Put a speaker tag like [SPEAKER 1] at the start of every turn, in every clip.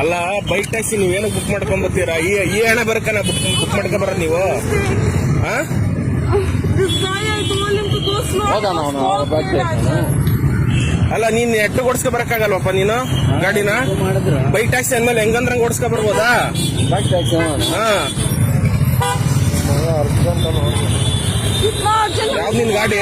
[SPEAKER 1] ಅಲ್ಲ bike taxi ನೀವೇನು book ಮಾಡ್ಕೊಂಬತ್ತೀರಾ? ಈ ಈ ಹಣ ಬರಕನ ಬುಕ್ ಬುಕ್ ಮಾಡ್ಕೊಂಬರ ನೀವು? ಹಾಂ ಅಲ್ಲ ನೀನ್ ಎಟ್ಟು ಓಡಿಸ್ಕೊ ಬರಕ್ಕಾಗಲ್ವಪ್ಪ ನೀನು? ಗಾಡಿನ? ಬೈಕ್ ಟ್ಯಾಕ್ಸಿ ಅಂದ್ಮೇಲೆ ಹೆಂಗಂದ್ರೆ ಓಡಿಸ್ಕೊ ಬರ್ಬೋದಾ?
[SPEAKER 2] ಬೈಕ್ ಟ್ಯಾಕ್ಸಿ
[SPEAKER 1] ಹಾ. ನಿನ್ ಗಾಡಿ?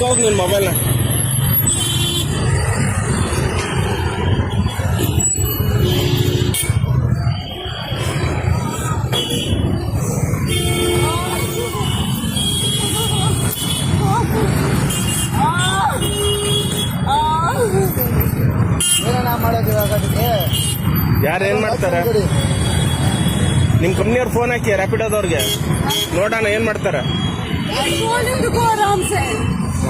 [SPEAKER 1] ಎತ್ತೋಗ್ ನಿನ್ ಮೊಬೈಲ್ನ
[SPEAKER 2] Mabela.
[SPEAKER 1] ಯಾರು ಏನ್ ಮಾಡ್ತಾರೆ? ನಿಮ್ ಕಂಪ್ನಿಯವ್ರು ಫೋನ್ ಹಾಕಿ ರ್ಯಾಪಿಡೋದವ್ರಿಗೆ ನೋಡೋಣ ಏನ್ ಮಾಡ್ತಾರ.
[SPEAKER 3] I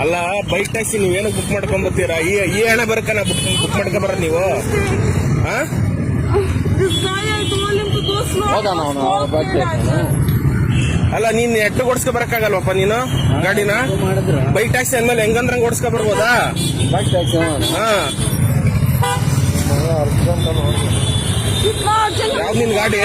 [SPEAKER 1] ಅಲ್ಲ ಬೈಕ್ ಟ್ಯಾಕ್ಸಿ ನೀವೇನು ಬುಕ್ ಮಾಡ್ಕೊಂಡ್ ಬರ್ತೀರಾ? ಈ ಈ ಹಣ ಬರಕನ ಬುಕ್ ಬುಕ್ ಮಾಡ್ಕೊಂಡ್ ಬರ ನೀವು? ಹಾ ಅಲ್ಲ. ನೀನ್ ಎಟ್ಟು ಓಡಿಸ್ಕೊ ಬರಕ್ಕಾಗಲ್ವಪ್ಪ ನೀನು? ಗಾಡಿನ? ಬೈಕ್ ಟ್ಯಾಕ್ಸಿ ಅಂದ್ಮೇಲೆ ಹೆಂಗಂದ್ರಂಗ್ ಓಡಿಸ್ಕೊ ಬರ್ಬೋದಾ ಹಾ. ನಿನ್ ಗಾಡಿ?